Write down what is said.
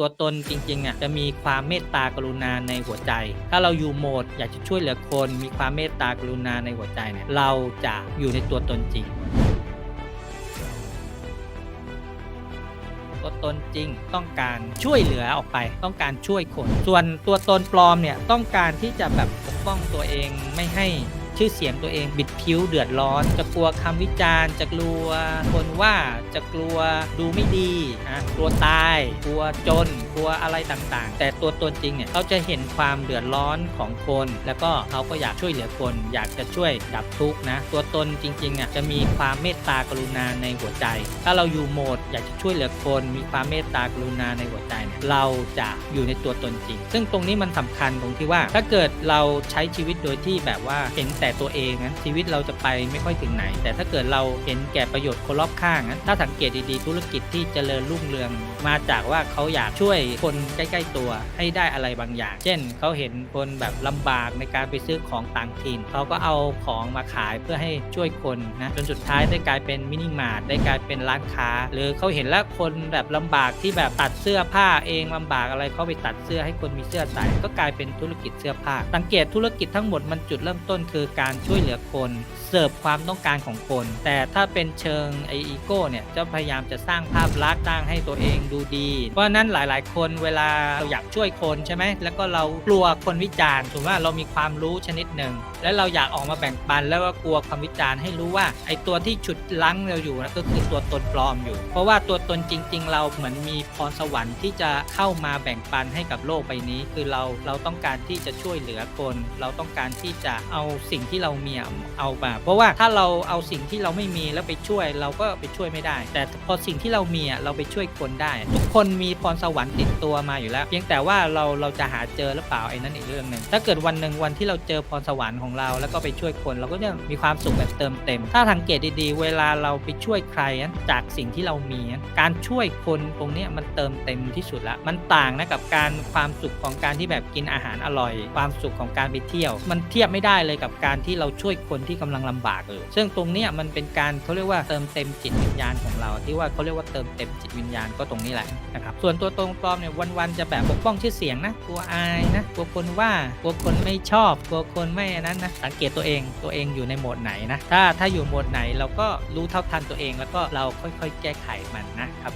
ตัวตนจริงๆอะจะมีความเมตตากรุณาในหัวใจ ถ้าเราอยู่โหมดอยากจะช่วยเหลือคนมีความเมตตากรุณาในหัวใจเนี่ยเราจะอยู่ในตัวตนจริง ตัวตนจริงต้องการช่วยเหลือออกไป ต้องการช่วยคน ส่วนตัวตนปลอมเนี่ยต้องการที่จะแบบปกป้องตัวเองไม่ให้ ชื่อเสียงตัวเองบิดผิวเดือดร้อน จะกลัวคำวิจารณ์ จะกลัวคนว่าจะกลัวดูไม่ดีนะกลัวตาย กลัวจน กลัวอะไรต่างๆ แต่ตัวตนจริงเนี่ยเขาจะเห็นความเดือดร้อนของคน แล้วก็เขาก็อยากช่วยเหลือคน อยากจะช่วยดับทุกข์นะ ตัวตนจริงๆอะจะมีความเมตตากรุณาในหัวใจ ถ้าเราอยู่โหมด อยากจะช่วยเหลือคน มีความเมตตากรุณาในหัวใจเนี่ยเราจะอยู่ในตัวตนจริง ซึ่งตรงนี้มันสำคัญตรงที่ว่า ถ้าเกิดเราใช้ชีวิตโดยที่แบบว่าเห็นแต่ตัวเองนั้นชีวิตเราจะไปไม่ค่อยถึงไหน แต่ถ้าเกิดเราเห็นแก่ประโยชน์คนรอบข้างนั้นถ้าสังเกตดีๆ ธุรกิจที่เจริญรุ่งเรืองมาจากว่าเขาอยากช่วยคนใกล้ๆตัวให้ได้อะไรบางอย่าง เช่นเขาเห็นคนแบบลำบากในการไปซื้อของต่างถิ่นเขาก็เอาของมาขายเพื่อให้ช่วยคนนะจนสุดท้ายได้กลายเป็นมินิมาร์ทได้กลายเป็นร้านค้า หรือเขาเห็นแล้วคนแบบลำบากที่แบบตัดเสื้อผ้าเองลำบากอะไรเขาไปตัดเสื้อให้คนมีเสื้อใส่ก็กลายเป็นธุรกิจเสื้อผ้าสังเกตธุรกิจทั้งหมดมันจุดเริ่มต้นคือการช่วยเหลือคนเสิร์ฟความต้องการของคน แต่ถ้าเป็นเชิงไออีโก้เนี่ยจะพยายามจะสร้างภาพลักษณ์สร้างให้ตัวเองดูดี เพราะฉะนั้นหลาย ๆคนเวลาเราอยากช่วยคนใช่ไหมแล้วก็เรากลัวคนวิจารณ์ถูกว่าเรามีความรู้ชนิดหนึ่ง แล้วเราอยากออกมาแบ่งปัน แล้วก็กลัวความวิจารณ์ให้รู้ว่าไอตัวที่ฉุดลั้งเราอยู่นะก็คือตัวตนปลอมอยู่ เพราะว่าตัวตนจริง ๆ เราเหมือนมีพรสวรรค์ที่จะเข้ามาแบ่งปันให้กับโลกใบนี้ คือเราเราต้องการที่จะช่วยเหลือคน เราต้องการที่จะเอาสิ่งที่เรามีเอามาเพราะว่าถ้าเราเอาสิ่งที่เราไม่มีแล้วไปช่วยเราก็ไปช่วยไม่ได้ แต่พอสิ่งที่เรามีเราไปช่วยคนได้ ทุกคนมีพรสวรรค์ติดตัวมาอยู่แล้ว เพียงแต่ว่าเราเราจะหาเจอหรือเปล่าไอ้นั่นอีกเรื่องหนึ่งถ้าเกิดวันหนึ่งวันที่เราเจอพรสวรรค์ของเรา แล้วก็ไปช่วยคนเราก็จะมีความสุขแบบเติมเต็ม ถ้าสังเกตดีๆ เวลาเราไปช่วยใครอะจากสิ่งที่เรามีการช่วยคนตรงนี้มันเติมเต็มที่สุดละมันต่างนะกับการความสุขของการที่แบบกินอาหารอร่อย ความสุขของการไปเที่ยว มันเทียบไม่ได้เลยกับการที่เราช่วยคนที่กำลังลำบากอยู่ซึ่งตรงนี้มันเป็นการเขาเรียกว่าเติมเต็มจิตวิญญาณของเรา ที่ว่าเขาเรียกว่าเติมเต็มจิตวิญญาณก็ตรงนี้แหละนะครับส่วนตัวตรงปลอมเนี่ยวันๆจะแบบปกป้องชื่อเสียงนะกลัวอายนะกลัวคนว่ากลัวคนไม่ชอบกลัวคนไม่นั้นนะสังเกตตัวเองตัวเองอยู่ในโหมดไหนนะถ้าถ้าอยู่โหมดไหนเราก็รู้เท่าทันตัวเองแล้วก็เราค่อยๆ แก้ไขมันนะครับ